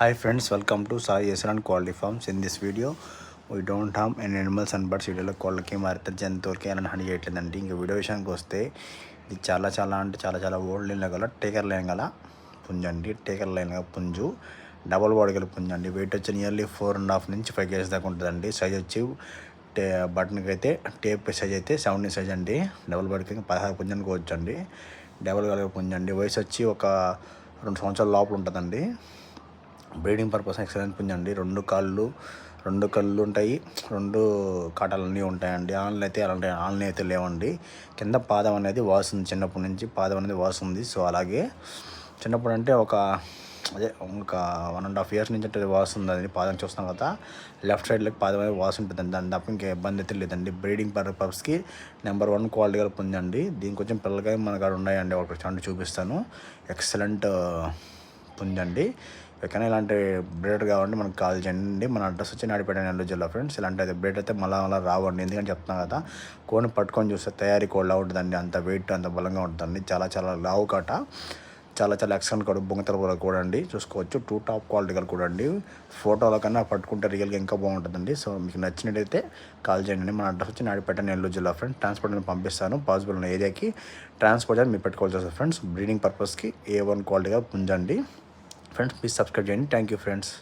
Hi friends, welcome to Sai Yesran Quality Farms. In this video, we don't harm and animals and birds వీడియోలో కోళ్ళకి మారితే జంతువులకి అని హని చేయట్లేదండి. ఇంకా వీడియో విషయానికి వస్తే ఇది చాలా చాలా అంటే చాలా చాలా ఓల్డ్ లైన్ గల టేకర్ లైన్ గల పుంజు అండి. టేకర్ లైన్ గల పుంజు డబల్ బాడీ గల పుంజు అండి. వెయిట్ వచ్చి నియర్లీ ఫోర్ అండ్ హాఫ్ నుంచి ఫైవ్ కేజీస్ దాకా ఉంటుందండి. సైజ్ వచ్చి టే బటన్కి అయితే టేప్ సైజ్ అయితే సెవెంటీ సైజ్ అండి. డబల్ బాడీకి పదహారు పుంజానికి అనుకోవచ్చు అండి డబల్ గల పుంజు అండి. వయసు వచ్చి ఒక రెండు సంవత్సరాల లోపల ఉంటుందండి. బ్రీడింగ్ పర్పస్ ఎక్సలెంట్ పుంజ అండి. రెండు కాళ్ళు రెండు కళ్ళు ఉంటాయి రెండు కాటాలు ఉంటాయండి. ఆన్లైన్ అయితే అలాంటి ఆన్లైన్ అయితే లేవండి. కింద పాదం అనేది వాస్తుంది చిన్నప్పటి నుంచి పాదం అనేది వాస్తుంది సో అలాగే చిన్నప్పుడు అంటే ఒక అదే ఒక వన్ అండ్ హాఫ్ ఇయర్స్ నుంచి అంటే వాస్తుంది అది పాదం చూస్తాం కదా లెఫ్ట్ సైడ్లోకి పాదం అనేది వాసు ఉంటుంది. దాని తప్ప ఇంకా ఇబ్బంది అయితే లేదండి. బ్రీడింగ్ పర్పస్కి నెంబర్ వన్ క్వాలిటీ గల పుంజండి దీనికి కొంచెం పిల్లలకి మన కాడ ఉన్నాయండి. ఒక చండు చూపిస్తాను. ఎక్సలెంట్ పుంజండి ఎక్కడ ఇలాంటి బ్రేడ్ కావాలంటే మనకు కాల్ చేయండి. మన అడ్రస్ వచ్చి నాడిపేట నెల్లూరు జిల్లా ఫ్రెండ్స్. ఇలాంటి అయితే బ్రేడ్ అయితే మళ్ళీ మళ్ళీ రావండి. ఎందుకంటే చెప్తున్నాను కదా కోని పట్టుకొని చూస్తే తయారీ కోళ్ళ ఉంటుందండి అంత వెయిట్ అంత బలంగా ఉంటుందండి. చాలా చాలా లావు కాట. చాలా చాలా ఎక్సలెంట్ కూడా బొంగతల కూడా కూడా అండి చూసుకోవచ్చు. టూ టాప్ క్వాలిటీ గారు కూడా అండి ఫోటోల కన్నా పట్టుకుంటే రియల్గా ఇంకా బాగుంటుందండి. సో మీకు నచ్చినట్టయితే కాల్ చేయండి. మన అడ్రస్ వచ్చి నాడిపేట నెల్లూరు జిల్లా ఫ్రెండ్స్. ట్రాన్స్పోర్ట్ నేను పంపిస్తాను. పాసిబుల్ ఉన్న ఏరియాకి ట్రాన్స్పోర్ట్ అని మీరు పెట్టుకోవాల్సి వస్తుంది. ఫ్రెండ్స్ బ్రీడింగ్ పర్పస్కి ఏ వన్ క్వాలిటీగా పుంజండి ఫ్రెండ్స్ ప్లీజ్ సబ్స్క్రైబ్ చేయండి థ్యాంక్ యూ ఫ్రెండ్స్